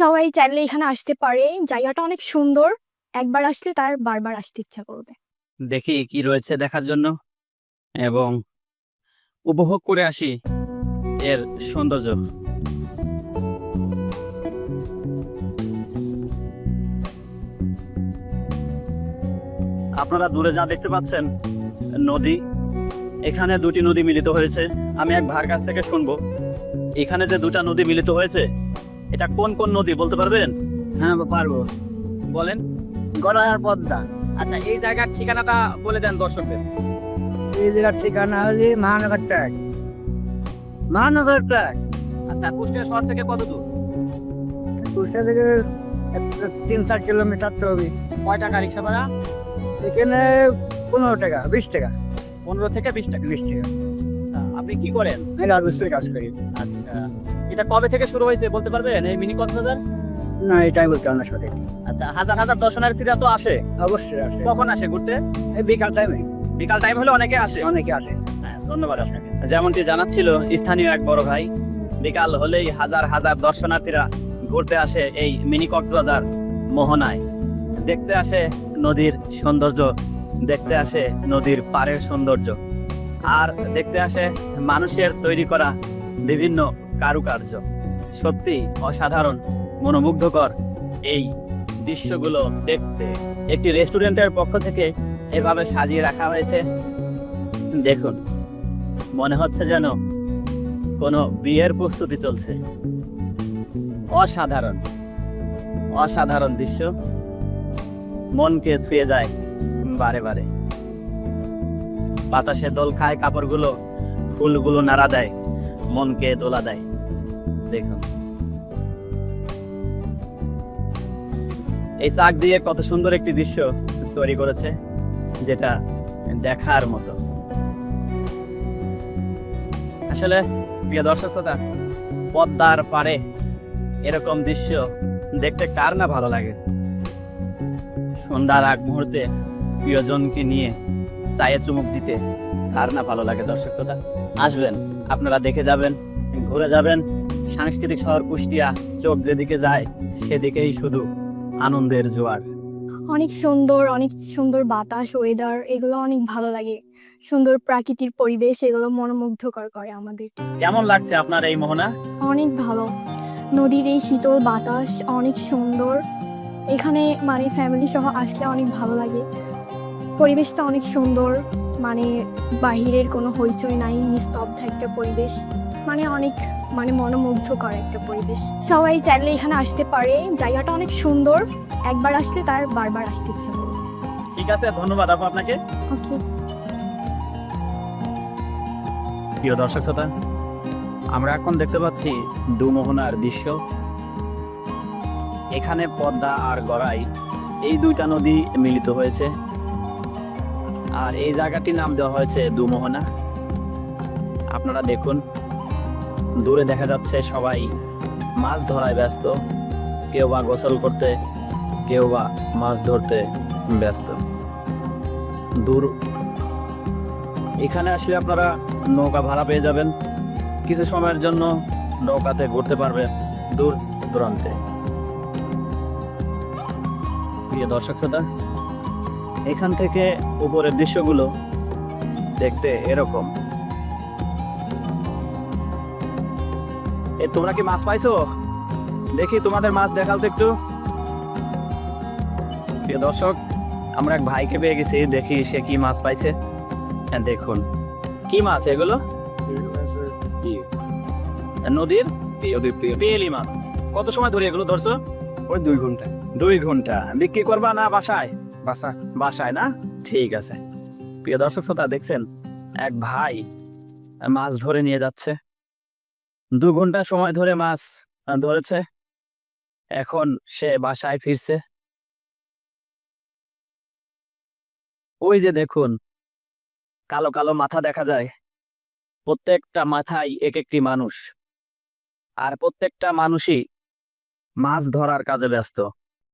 সবাই চাইলে এখানে আসতে পারে। জায়গাটা অনেক সুন্দর। একবার আসলে তার বারবার আসতে ইচ্ছা করবে। দেখি কি রয়েছে দেখার জন্য। এবং উপভোগ করে আসি এর সৌন্দর্য। আপনারা দূরে যা দেখতে পাচ্ছেন, নদী, এখানে দুটি নদী মিলিত হয়েছে। আমি এক ভাইয়ের কাছ থেকে শুনব। এখানে যে দুটা নদী মিলিত হয়েছে এটা কোন কোন নদী বলতে পারবেন? হ্যাঁ পারব। বলেন। গড়ার পদ্মা। আচ্ছা এই জায়গার ঠিকানাটা বলে দেন দর্শকদের। এই জায়গার ঠিকানা হলি মহানগর ট্যাগ মহানগর ট্যাগ আচ্ছা কুষ্টিয়া শহর থেকে কত দূর? কুষ্টিয়া থেকে তিন চার কিলোমিটার তো হবে। কয় টাকা রিক্সা ভাড়া? এখানে পনেরো টাকা বিশ টাকা। পনেরো থেকে বিশ টাকা। বিশ টাকা। আচ্ছা আপনি কি করেন? আমি রাজমিস্ত্রির কাজ করি। আচ্ছা এটা কবে থেকে শুরু হয়েছে বলতে পারবেন? এই মিনি কক্সবাজার? না এটাই বলতে আমরা সঠিক। আচ্ছা হাজার হাজার দর্শনার্থীরা তো আসে। অবশ্যই আসে। কখন আসে ঘুরতে? এই বিকাল টাইমে বিকাল টাইম হলে অনেকে আসে। অনেকে আসে। হ্যাঁ, ধন্যবাদ আপনাকে। যেমনটি জানাচ্ছিল স্থানীয় এক বড় ভাই বিকাল হলেই হাজার হাজার দর্শনার্থীরা ঘুরতে আসে এই মিনি কক্সবাজার মোহনায়। দেখতে আসে নদীর সৌন্দর্য দেখতে আসে নদীর পাড়ের সৌন্দর্য। আর দেখতে আসে মানুষের তৈরি করা বিভিন্ন কারুকার্য। সত্যি অসাধারণ, মনোমুগ্ধকর এই দৃশ্যগুলো দেখতে। একটি রেস্টুরেন্টের পক্ষ থেকে এভাবে সাজিয়ে রাখা হয়েছে। দেখুন, মনে হচ্ছে যেন কোনো বিয়ের প্রস্তুতি চলছে। অসাধারণ অসাধারণ দৃশ্য। মনকে ছুঁয়ে যায় বারে বারে। বাতাসে দোল খায়, কাপড়গুলো ফুলগুলো নাড়া দেয়, মনকে দোলা দেয়। দেখুন। এই চাক দিয়ে কত সুন্দর একটি দৃশ্য তৈরি করেছে, যেটা দেখার মতো। আসলে, প্রিয় দর্শক শ্রোতা, পদ্মার পারে এরকম দৃশ্য দেখতে কার না ভালো লাগে? সন্ধ্যার আগ মুহূর্তে প্রিয়জনকে নিয়ে চায়ে চুমুক দিতে। কার না ভালো লাগে দর্শক শ্রোতা। আসবেন আপনারা দেখে যাবেন ঘুরে যাবেন। সাংস্কৃতিক শহর কুষ্টিয়া চোখ যেদিকে যায় সেদিকেই শুধু আনন্দের জোয়ার। অনেক সুন্দর অনেক সুন্দর বাতাস ওয়েদার এগুলো অনেক ভালো লাগে। সুন্দর প্রাকৃতিক পরিবেশ এগুলো মনোমুগ্ধকর করে আমাদের। কেমন লাগছে আপনার এই মোহনা? অনেক ভালো। নদীর এই শীতল বাতাস অনেক সুন্দর। এখানে মানে ফ্যামিলি সহ আসলে অনেক ভালো লাগে। পরিবেশটা অনেক সুন্দর মানে বাহিরের কোনো হইচই নাই নিস্তব্ধ একটা পরিবেশ মানে অনেক মানে মনোমুগ্ধকর একটা পরিবেশ। সবাই চাইলে এখানে আসতে পারে জায়গাটা অনেক সুন্দর একবার আসলে তার বারবার আসতে ইচ্ছে করবে ঠিক আছে ধন্যবাদ আপু আপনাকে। ওকে। প্রিয় দর্শক শ্রোতা আমরা এখন দেখতে পাচ্ছি দুমোহনার দৃশ্য। এখানে পদ্মা আর গড়াই এই দুইটা নদী মিলিত হয়েছে। আর এই জায়গাটির নাম দেওয়া হয়েছে দুমোহনা। আপনারা দেখুন, দূরে দেখা যাচ্ছে সবাই মাছ ধরায় ব্যস্ত, কেউ বা গোসল করতে, কেউ বা মাছ ধরতে ব্যস্ত। দূর, এখানে আসলে আপনারা নৌকা ভাড়া পেয়ে যাবেন। কিছু সময়ের জন্য নৌকাতে ঘুরতে পারবেন দূর দূরান্তে। প্রিয় দর্শক শ্রোতা এখান থেকে উপরের দৃশ্যগুলো দেখতে এরকম। এ তোমরা কি মাছ পাইছো? দেখি তোমাদের মাছ দেখাও তো একটু। প্রিয় দর্শক আমরা এক ভাইকে পেয়ে গেছি দেখি সে কি মাছ পাইছে। হ্যাঁ দেখুন। কি মাছ এগুলো? নদীর? পেয়েলি মাছ। কত সময় ধরে এগুলো ধরছো? ওই দুই ঘণ্টা। দুই ঘণ্টা। বিক্রি করবা না বাসায়? বাসা, বাসায়, না? ঠিক আছে। প্রিয় দর্শক শ্রোতা, দেখছেন? এক ভাই মাছ ধরে নিয়ে যাচ্ছে। দু ঘণ্টা সময় ধরে মাছ ধরেছে। এখন সে বাসায় ফিরছে। ওই যে দেখুন, কালো কালো মাথা দেখা যায়। প্রত্যেকটা মাথায় এক একটি মানুষ। আর প্রত্যেকটা মানুষই মাছ ধরার কাজে ব্যস্ত।